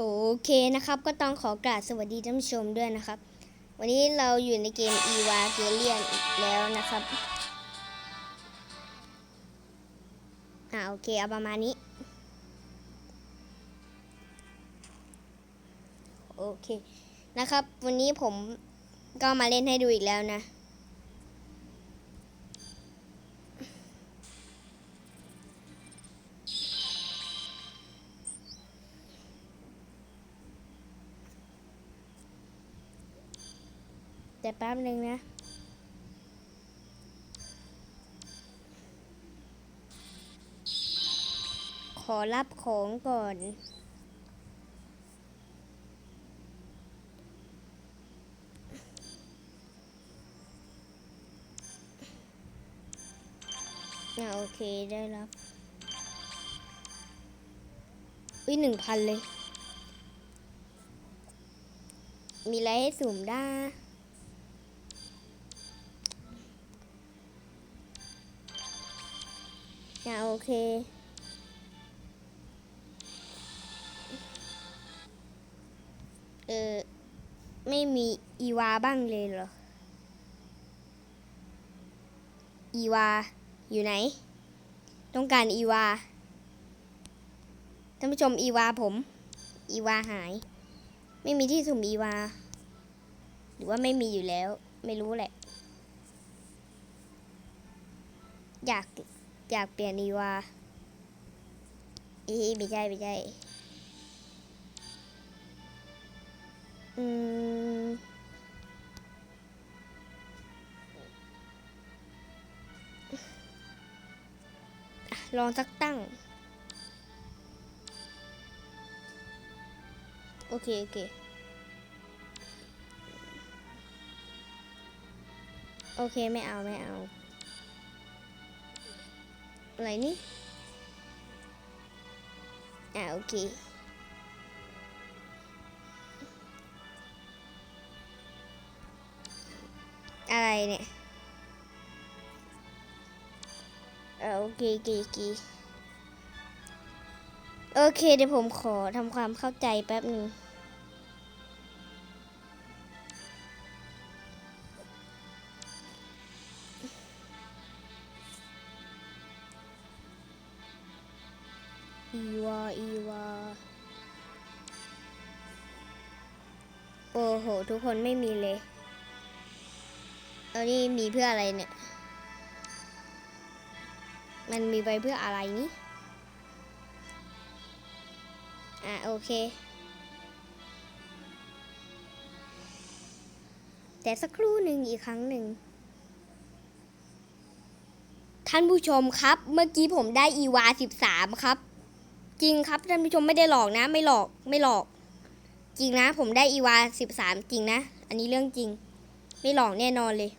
โอเคนะครับก็ต้องขอกราบสวัสดีท่านผู้ชมด้วยนะครับ วันนี้เราอยู่ในเกม e v a g a l i o n อีกแล้วนะครับอ่าโอเคเอาประมาณนี้ โอเคนะครับ วันนี้ผมก็มาเล่นให้ดูอีกแล้วนะ แต่แป๊บหนึ่งนะขอรับของก่อนอ่าโอเคได้รับอุ้ยหนึ่งพันเลย มีอะไรให้สุ่มได้ เคเออไม่มีอีวาบ้างเลยเหรอ อีวา อยู่ไหน ต้องการอีวา ท่านผู้ชมอีวาผม อีวาหาย ไม่มีที่สุ่มอีวา หรือว่าไม่มีอยู่แล้ว ไม่รู้แหละ อยาก อยากเปลี่ยนอีว่าอีไม่ใช่ไม่ใช่อืมลองสักตั้ง โอเค โอเคโอเค ไม่เอา ไม่เอา อะไรนี่ อ่าโอเค อะไรเนี่ยเออโอเคโอเคโอเคโอเค เดี๋ยวผมขอทำความเข้าใจแป๊บหนึ่ง กคนไม่มีเลยเอานี่มีเพื่ออะไรเนี่ย มันมีไปเพื่ออะไรนี่อะโอเค แต่สักครู่หนึ่งอีกครั้งหนึ่ง ท่านผู้ชมครับ เมื่อกี้ผมได้อีวาสิบสามครับ จริงครับท่านผู้ชมไม่ได้หลอกนะ ไม่หลอกไม่หลอก จริงนะ ผมได้อีวาสิบสามจริงนะ อันนี้เรื่องจริง ไม่หลอกแน่นอนเลย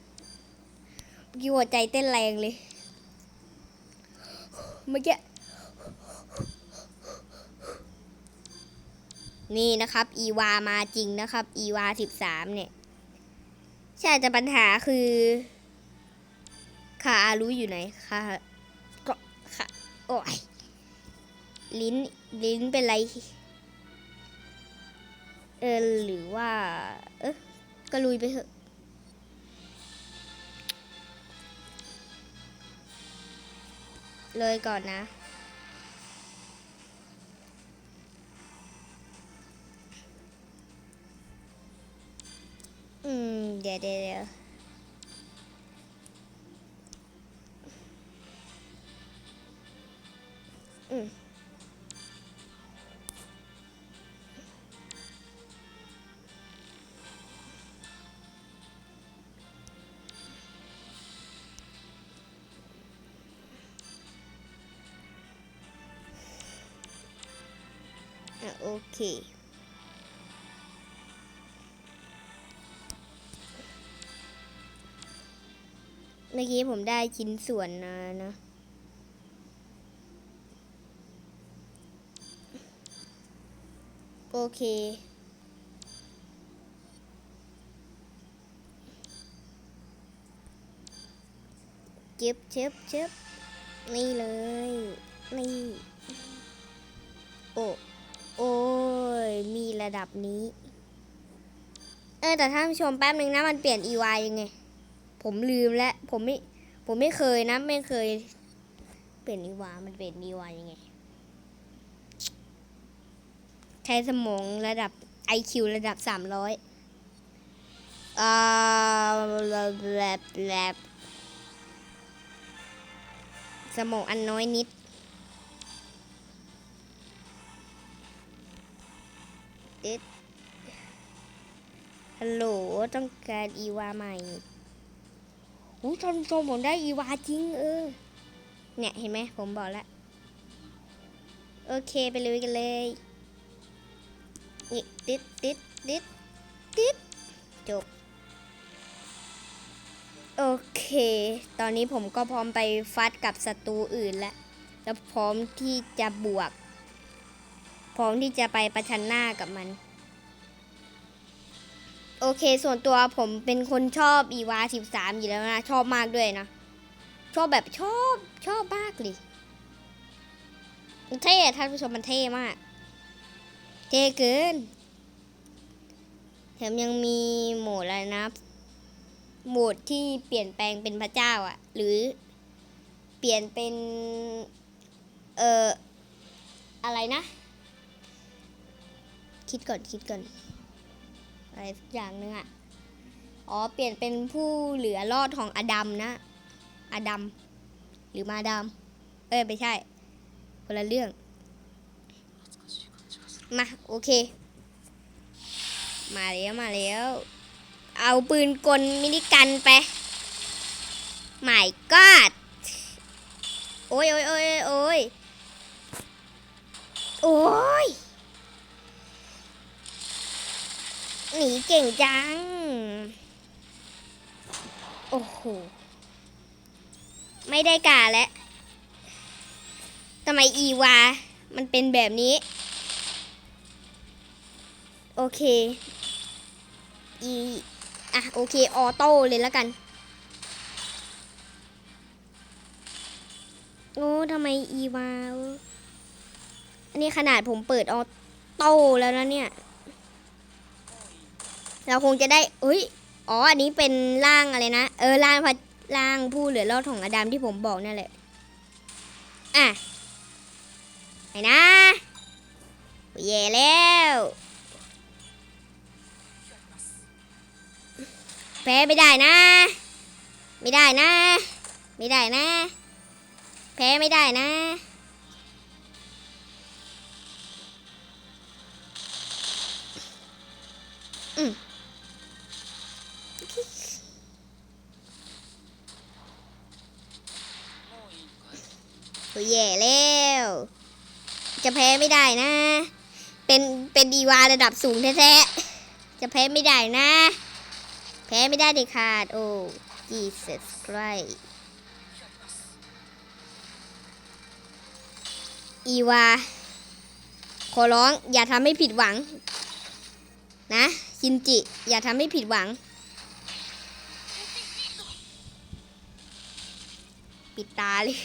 เมื่อกี้หัวใจเต้นแรงเลย เมื่อกี้ นี่นะครับ อีวามาจริงนะครับ อีวาสิบสามเนี่ย ใช่แต่ปัญหาคือคาอารู้อยู่ไหนคาก็ค่ะโอ้ยลิ้น ลิ้นเป็นไร เออหรือว่า เออก็ลุยไปเถอะเลยก่อนนะ อืม เดี๋ยวเดี๋ยว โอเค เมื่อกี้ผมได้ชิ้นส่วนนะนะโอเคเจ็บเจ็บเจ็บนี่เลย นี่ โอ้ โอ้ย มีระดับนี้ เออ แต่ท่านผู้ชมแป๊บนึงนะ มันเปลี่ยน EY ยังไง ผมลืมแล้ว ผมไม่ ผมไม่เคยนะ ไม่เคย เปลี่ยน EY มันเปลี่ยน EY ยังไง ใช้สมองระดับ IQ ระดับ 300อ่าแบบแบบสมองอันน้อยนิด เด็ดฮัลโหลต้องการอีวาใหม่อู้ท่านผู้ชมผมได้อีวาจริงเออ เนี่ยเห็นไหมผมบอกแล้ว โอเคไปเลยกันเลยนี่ติดติดติดติดจบ โอเค ตอนนี้ผมก็พร้อมไปฟัดกับศัตรูอื่นแล้ว แล้วพร้อมที่จะบวก ร้อมที่จะไปประชันหน้ากับมัน โอเคส่วนตัวผมเป็นคนชอบอีวา13อยู่แล้วนะ ชอบมากด้วยนะ ชอบแบบชอบชอบมากเลยเท่ท่านผู้ชมมันเท่มาก เท่เกินแถมยังมีโหมดอะไรนะโหมดที่เปลี่ยนแปลงเป็นพระเจ้าอะ หรือเปลี่ยนเป็น เอ่อ อะไรนะ คิดก่อนคิดก่อนอะไรสักอย่างหนึงอะอ๋อ เปลี่ยนเป็นผู้เหลือรอดของอดัมนะ อดัม หรือมาดาม เอ้ย ไม่ใช่ คนละเรื่อง มา โอเค มาแล้ว มาแล้ว เอาปืนกลมินิกันไปหมายกอดโอ้ยโอ้ยโอ้ยโอ้ยโอ้ย หนีเก่งจัง โอ้โห ไม่ได้กาแล้วทำไมอีวา มันเป็นแบบนี้ โอเค อีอะโอเค ออโต้เลยแล้วกัน โอ้ทำไมอีวา อันนี้ขนาดผมเปิดออโต้แล้วนะเนี่ย เราคงจะได้เฮ้ยอ๋ออันนี้เป็นร่างอะไรนะเออร่างพระร่างผู้เหลือรอดของอดัมที่ผมบอกนั่นแหละอะไหนนะแย่แล้วแพ้ไม่ได้นะ ไม่ได้นะ ไม่ได้นะ แพ้ไม่ได้นะ อืมโอ้ย แย่แล้ว จะแพ้ไม่ได้นะ เป็นเป็นดีวาระดับสูงแท้ๆ จะแพ้ไม่ได้นะ แพ้ไม่ได้เด็ดขาด โอ้ Jesus Christ อีวา ขอร้องอย่าทำให้ผิดหวัง นะชินจิ อย่าทำให้ผิดหวัง ปิดตาเลย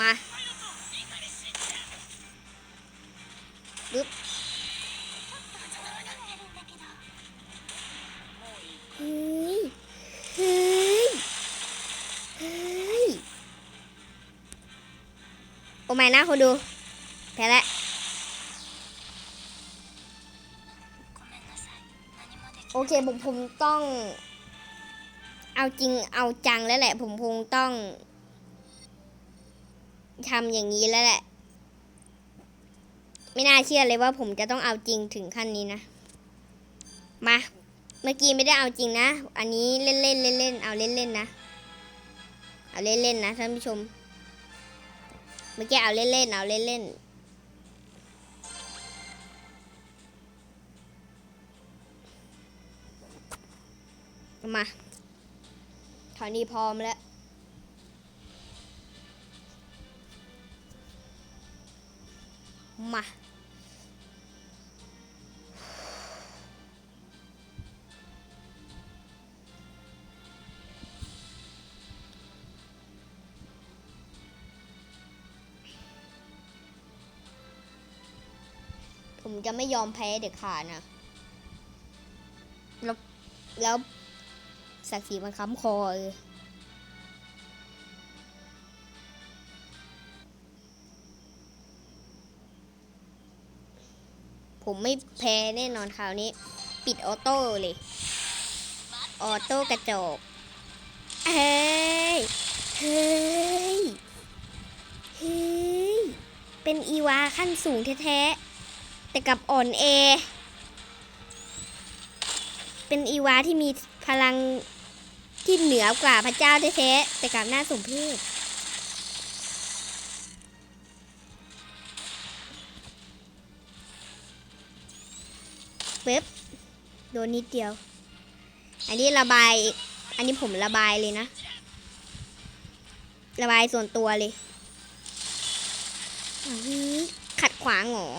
มาปึ๊บเฮ้ยเฮ้ยเฮ้ยโอไม่นะคนดู แพ้แล้วโอเคผมผมต้อง เอาจริงเอาจังแล้วแหละ ผมคงต้อง ทำอย่างนี้แล้วแหละ ไม่น่าเชื่อเลยว่าผมจะต้องเอาจริงถึงขั้นนี้นะ มา เมื่อกี้ไม่ได้เอาจริงนะ อันนี้เล่นเล่นเล่นเล่นเอาเล่นเล่นนะ เอาเล่นเล่นนะท่านผู้ชม เมื่อกี้เอาเล่นเล่นเอาเล่นเล่นมาคราวนี้พร้อมแล้ว มาผมจะไม่ยอมแพ้เด็ดขาดนะ แล้ว แล้วศักดิ์ศรีมันค้ำคอเออ ผมไม่แพ้แน่นอนคราวนี้ ปิดออโต้เลย ออโต้กระจกเฮ้ย เฮ้ย เฮ้ย เป็นอีวาขั้นสูงแท้ๆ แต่กับอ่อนเอ เป็นอีวาที่มีพลังที่เหนือกว่าพระเจ้าแท้ๆ แต่กับหน้าสมเพช เว็บโดนนิดเดียว อันนี้ระบาย อันนี้ผมระบายเลยนะ ระบายส่วนตัวเลยขัดขวางหรอ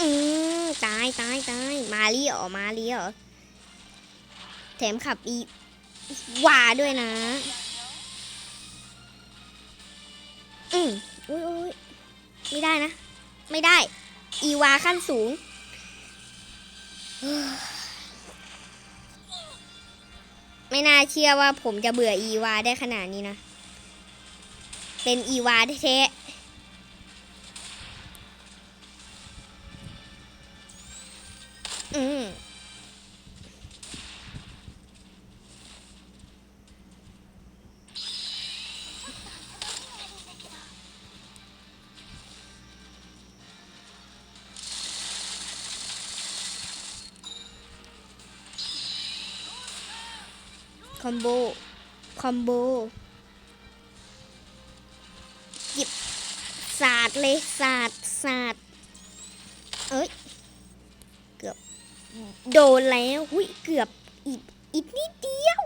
อืมตายตายตายมาลีเหรอมาลีเหรอแถมขับอีว่าด้วยนะ ไม่ได้นะ ไม่ได้ อีวาขั้นสูง ไม่น่าเชื่อว่าผมจะเบื่ออีวาได้ขนาดนี้นะ เป็นอีวาแท้ๆ คอมโบ คอมโบ หยิบสาดเลยสาดสาดเอ้ย เกือบ โดนแล้วหุ้ยเกือบอีกอีกนิดเดียว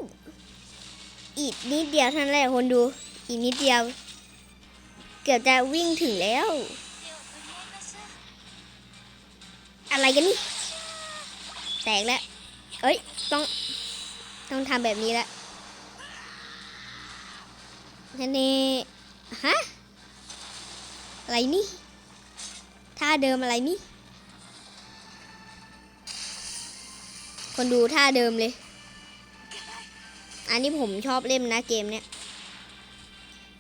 อีกนิดเดียวท่านแหละคนดู อีกนิดเดียว เกือบจะวิ่งถึงแล้ว อะไรกันนี่ แตกแล้ว เอ้ย ต้อง ต้องทำแบบนี้แล้วนั่นเองฮะ อะไรนี่ท่าเดิมอะไรนี่ คนดูท่าเดิมเลย อันนี้ผมชอบเล่นนะเกมเนี้ย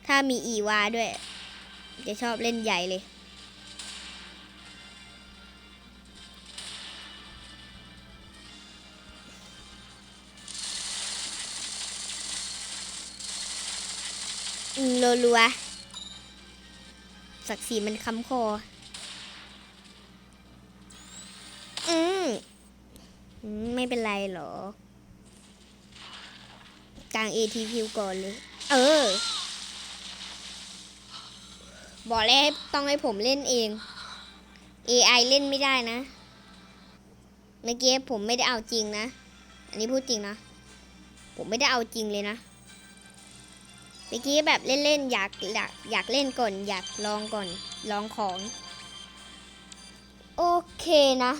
ถ้ามีอีวาด้วย จะชอบเล่นใหญ่เลย รัวๆศักดิ์ศรีมันค้ำคอ อืมไม่เป็นไรหรอกลาง ATP ก่อนเลย เออ บอกแล้วให้ต้องให้ผมเล่นเอง AI เล่นไม่ได้นะ เมื่อกี้ผมไม่ได้เอาจริงนะ อันนี้พูดจริงนะ ผมไม่ได้เอาจริงเลยนะ มื่อกี้แบบเล่นๆอยากอยากอยากเล่นก่อน อยากลองก่อนลองของ โอเคนะ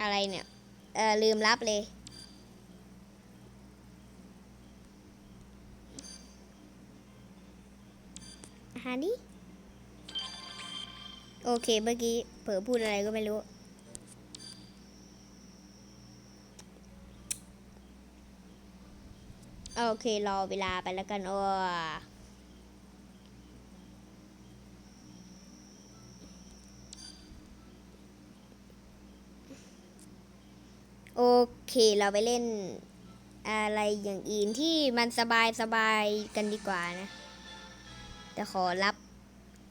อะไรเนี่ย เออลืมรับเลยอานี้โอเคเมื่อกี้เผลอพูดอะไรก็ไม่รู้ โอเครอเวลาไปแล้วกันโอ้โอเค เราไปเล่นอะไรอย่างอื่นที่มันสบายสบายกันดีกว่านะ แต่ขอรับ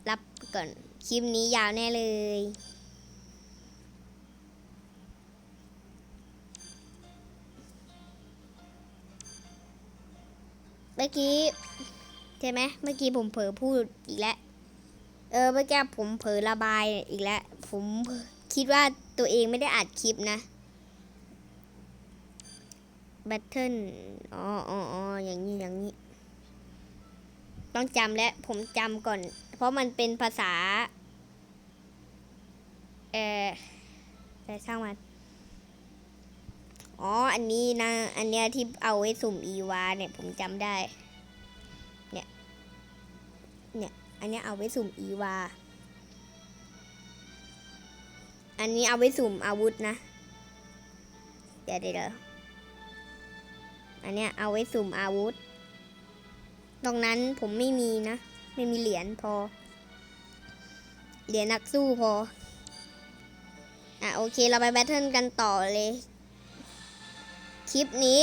รับก่อน คลิปนี้ยาวแน่เลย เมื่อกี้ใช่ไหมเมื่อกี้ผมเผลอพูดอีกแล้ว เออเมื่อกี้ผมเผลอระบายอีกแล้ว ผมคิดว่าตัวเองไม่ได้อัดคลิปนะแบทเทิลอ๋ออ๋ออ๋ออย่างนี้ อย่างนี้ ต้องจำและ ผมจำก่อน เพราะมันเป็นภาษา เออแต่ช่างมัน อ๋อ อันนี้นะ อันเนี้ยที่เอาไว้สุ่มอีวาเนี่ยผมจำได้ เนี่ย เนี่ย อันเนี้ยเอาไว้สุ่มอีวา อันนี้เอาไว้สุ่มอาวุธนะ เดี๋ยวเดี๋ยวเดี๋ยวอันเนี้ยเอาไว้สุ่มอาวุธ ตรงนั้นผมไม่มีนะ ไม่มีเหรียญพอ เหรียญนักสู้พอ อะโอเคเราไปแบทเทิลกันต่อเลย คลิปนี้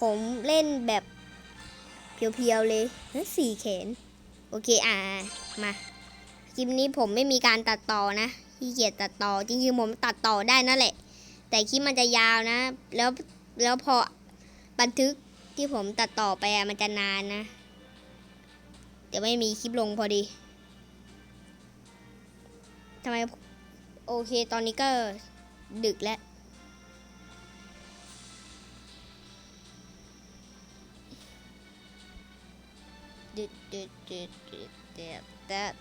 ผมเล่นแบบเพียวๆเลยเฮ้ยสี่แขน โอเคอะมา คลิปนี้ผมไม่มีการตัดต่อนะขี้เกียจตัดต่อ จริงๆผมตัดต่อได้นั่นแหละ แต่คลิปมันจะยาวนะ แล้วแล้วพอบันทึกที่ผมตัดต่อไปมันจะนานนะเดี๋ยวไม่มีคลิปลงพอดีทำไมโอเคตอนนี้ก็ดึกแล้ว ดึกดึกดึกดึกดึกดึก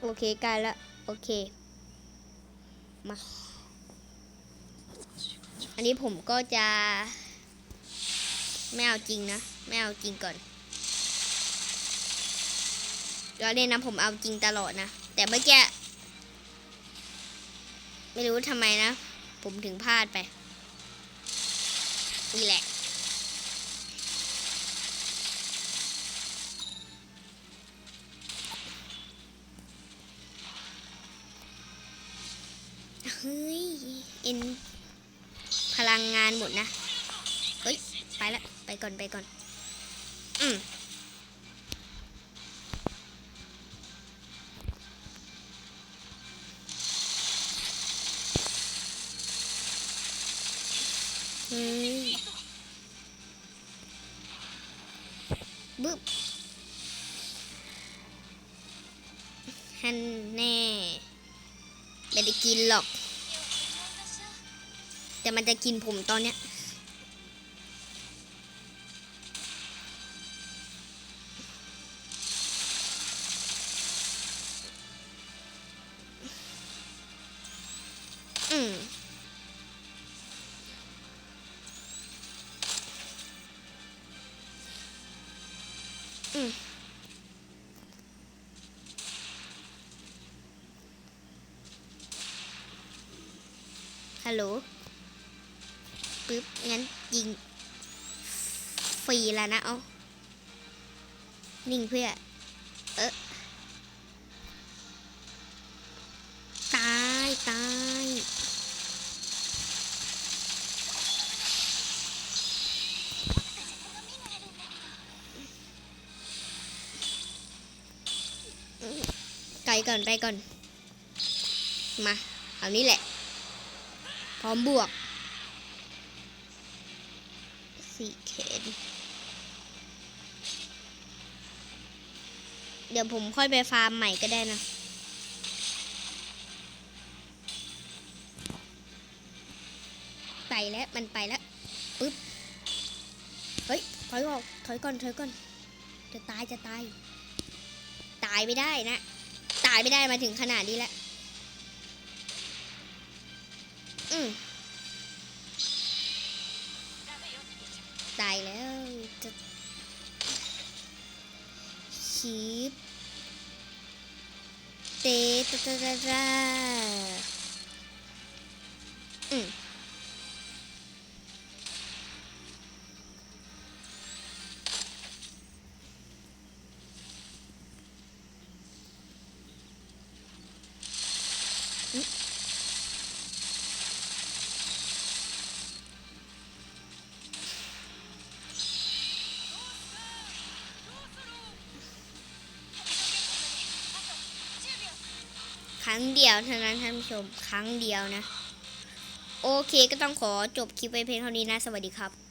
โอเคใกล้ล้วโอเค มา อันนี้ผมก็จะ ไม่เอาจริงนะ ไม่เอาจริงก่อนเราเล่นนะผมเอาจริงตลอดนะ แต่เมื่อกี้ ไม่รู้ทำไมนะ ผมถึงพลาดไป นี่แหละ เฮ้ย เอ็น พลังงานหมดนะ เฮ้ย ไปละ ไปก่อน ไปก่อน บึ๊บฮันแน่ไม่ได้กินหรอก แต่มันจะกินผมตอนเนี้ย ฮัลโหลปึ๊บ งั้นยิงฟรีแล้วนะ เอานิ่งเพื่อ เออตายตายไกลก่อนไปก่อน มา เอานี้แหละ พร้อมบวกสี่เขนเดี๋ยวผมค่อยไปฟาร์มใหม่ก็ได้นะ ไปแล้ว มันไปแล้วปึ๊บ เฮ้ย ถอยออกถอยก่อน ถอยก่อน จะตายจะตาย ตายไม่ได้นะ ตายไม่ได้มาถึงขนาดนี้แล้ว อืมตายแล้วจะชีบเตะตะตะตะ รั้งเดียวเท่านั้นท่านผู้ชมครั้งเดียวนะ โอเคก็ต้องขอจบคลิปไปเพียงเท่านี้นะ สวัสดีครับ